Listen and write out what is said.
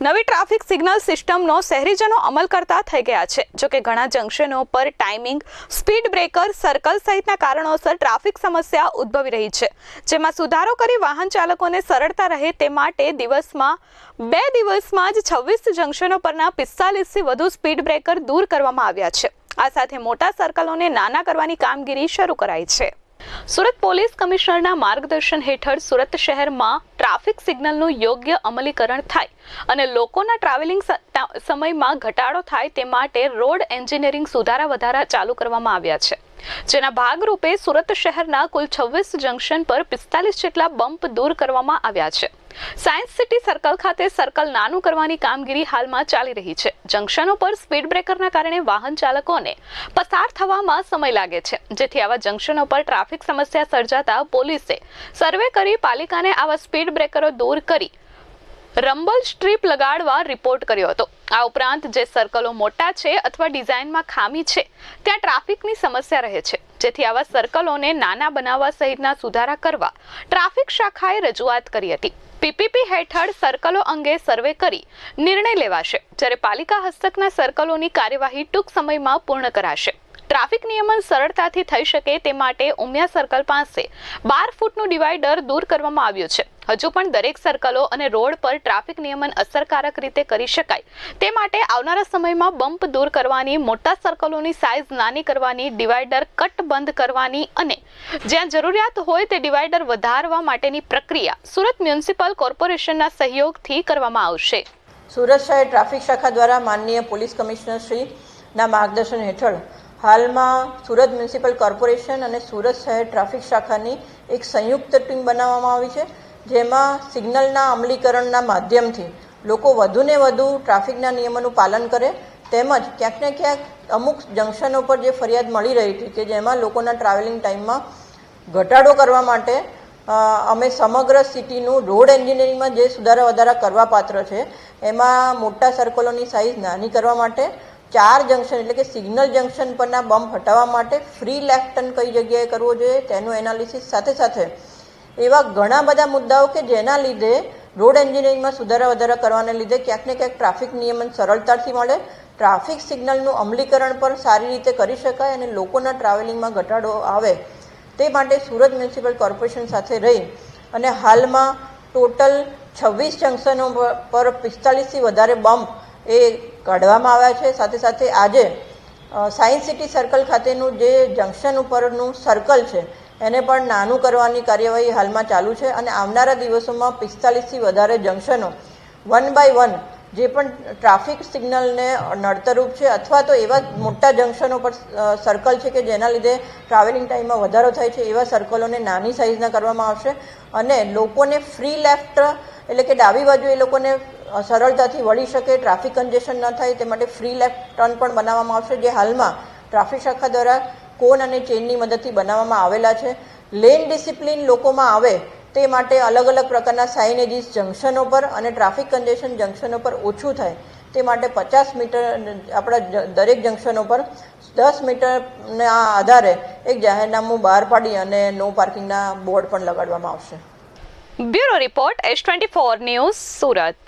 નવી traffic signal સિસ્ટમનો શહેરીજનો અમલ કરતા થઈ ગયા છે. જોકે ઘણા જંકશનો પર ટાઈમિંગ, સ્પીડ બ્રેકર, સર્કલ સહિતના કારણોસર ટ્રાફિક સમસ્યા ઉદ્ભવી રહી છે. જેમાં સુધારો કરી વાહન ચાલકોને સરળતા રહે તે માટે દિવસમાં, બે દિવસમાં જ છવ્વીસ જંકશનો પરના પિસ્તાલીસથી વધુ સ્પીડ બ્રેકર દૂર કરવામાં આવ્યા છે. આ સાથે મોટા સર્કલોને નાના કરવાની કામગીરી શરૂ કરાઈ છે. સુરત પોલીસ કમિશનરના માર્ગદર્શન હેઠળ સુરત શહેરમાં ટ્રાફિક સિગ્નલનું યોગ્ય અમલીકરણ થાય અને લોકોના ટ્રાવેલિંગ સમયમાં ઘટાડો થાય તે માટે રોડ એન્જિનિયરિંગ સુધારા વધારા ચાલુ કરવામાં આવ્યા છે. જેના ભાગરૂપે સુરત શહેરના કુલ છવ્વીસ જંકશન પર પિસ્તાલીસ જેટલા બમ્પ દૂર કરવામાં આવ્યા છે. સાયન્સ સિટી સર્કલ ખાતે સર્કલ નાનું કરવાની કામગીરી હાલમાં ચાલી રહી છે. જંકશનો પર સ્પીડ બ્રેકરના કારણે વાહન ચાલકોને પસાર થવામાં સમય લાગે છે. જેથી આવા જંકશનો પર ટ્રાફિક સમસ્યા સર્જાતા પોલીસે સર્વે કરી પાલિકાને આવા સ્પીડ બ્રેકરો દૂર કરી રંબલ સ્ટ્રીપ લગાડવા રિપોર્ટ કર્યો હતો. આ ઉપરાંત જે સર્કલો મોટા છે અથવા ડિઝાઇનમાં ખામી છે, ત્યાં ટ્રાફિકની સમસ્યા રહે છે. જેથી આવા સર્કલોને નાના બનાવવા સહિતના સુધારા કરવા ટ્રાફિક શાખાએ રજૂઆત કરી હતી. પીપીપી હેઠળ સર્કલો અંગે સર્વે કરી નિર્ણય લેવાશે. જ્યારે પાલિકા હસ્તકના સર્કલોની કાર્યવાહી ટૂંક સમયમાં પૂર્ણ કરાશે. ટ્રાફિક નિયમન સરળતાથી થઈ શકે તે માટે ઉમિયા સર્કલ પાસે બાર ફૂટનું ડિવાઈડર દૂર કરવામાં આવ્યું છે. હજુ પણ દરેક સર્કલો અને રોડ પર ટ્રાફિક નિયમન અસરકારક રીતે કરી શકાય. તે માટે આવનારા સમયમાં બમ્પ દૂર કરવાની, મોટા સર્કલોની સાઇઝ નાની કરવાની ડિવાઈડર કટ બંધ કરવાની અને જ્યાં જરૂરિયાત હોય તે ડિવાઈડર વધારવા માટેની પ્રક્રિયા સુરત મ્યુનિસિપલ કોર્પોરેશનના સહયોગથી કરવામાં આવશે. સુરત શહેર ટ્રાફિક શાખા દ્વારા માનનીય પોલીસ કમિશનર શ્રીના માર્ગદર્શન હેઠળ હાલમાં સુરત મ્યુનિસિપલ કોર્પોરેશન અને સુરત શહેર ટ્રાફિક શાખાની એક સંયુક્ત ટીમ બનાવવામાં આવી છે. જેમાં સિગ્નલના અમલીકરણના માધ્યમથી લોકો વધુને વધુ ટ્રાફિકના નિયમોનું પાલન કરે, તેમજ ક્યાંક ને ક્યાંક અમુક જંકશનો પર જે ફરિયાદ મળી રહી હતી કે જેમાં લોકોના ટ્રાવેલિંગ ટાઈમમાં ઘટાડો કરવા માટે અમે સમગ્ર સિટીનું રોડ એન્જિનિયરિંગમાં જે સુધારા વધારા કરવા પાત્ર છે, એમાં મોટા સર્કલોની સાઇઝ નાની કરવા માટે, ચાર જંકશન એટલે કે સિગ્નલ જંકશન પરના બમ્પ હટાવવા માટે ફ્રી લેફ્ટ ટર્ન કઈ જગ્યાએ કરવો જોઈએ તેનું એનાલિસિસ સાથે સાથે એવા ઘણા બધા મુદ્દાઓ કે જેના લીધે રોડ એન્જિનિયરિંગમાં સુધારા વધારા કરવાને લીધે ક્યાંક ને ક્યાંક ટ્રાફિક નિયમન સરળતાથી મળે. ટ્રાફિક સિગ્નલનું અમલીકરણ પણ સારી રીતે કરી શકાય અને લોકોના ટ્રાવેલિંગમાં ઘટાડો આવે તે માટે સુરત મ્યુનિસિપલ કોર્પોરેશન સાથે રહી અને હાલમાં ટોટલ છવ્વીસ જંકશનો પર- પિસ્તાલીસથી વધારે બમ્પ એ કાઢવામાં આવ્યા છે. સાથે સાથે આજે સાયન્સ સિટી સર્કલ ખાતેનું જે જંકશન ઉપરનું સર્કલ છે એને પણ નાનું કરવાની કાર્યવાહી હાલમાં ચાલુ છે અને આવનારા દિવસોમાં પિસ્તાલીસથી વધારે જંકશનો વન બાય વન જે પણ ટ્રાફિક સિગ્નલને નડતરરૂપ છે અથવા તો એવા મોટા જંકશનો પર સર્કલ છે કે જેના લીધે ટ્રાવેલિંગ ટાઈમમાં વધારો થાય છે એવા સર્કલોને નાની સાઇઝના કરવામાં આવશે અને લોકોને ફ્રી લેફ્ટ એટલે કે ડાબી બાજુ એ લોકોને સરળતાથી વળી શકે ટ્રાફિક કન્જેશન ન થાય તે માટે ફ્રી લેફ્ટ ટર્ન પણ બનાવવામાં આવશે જે હાલમાં ટ્રાફિક શાખા દ્વારા કોન અને ચેનની મદદથી બનાવવામાં આવેલા છે? લેન ડિસિપ્લિન લોકોમાં આવે તે માટે અલગ અલગ પ્રકારના સાઇનેજીસ જંકશનો પર અને ટ્રાફિક કન્જેશન જંકશનો પર ઓછું થાય તે માટે પચાસ મીટર આપણા દરેક જંકશનો પર દસ મીટરના આધારે એક જાહેરનામું બહાર પાડી અને નો પાર્કિંગના બોર્ડ પણ લગાડવામાં આવશે. Bureau report S twenty four news Surat.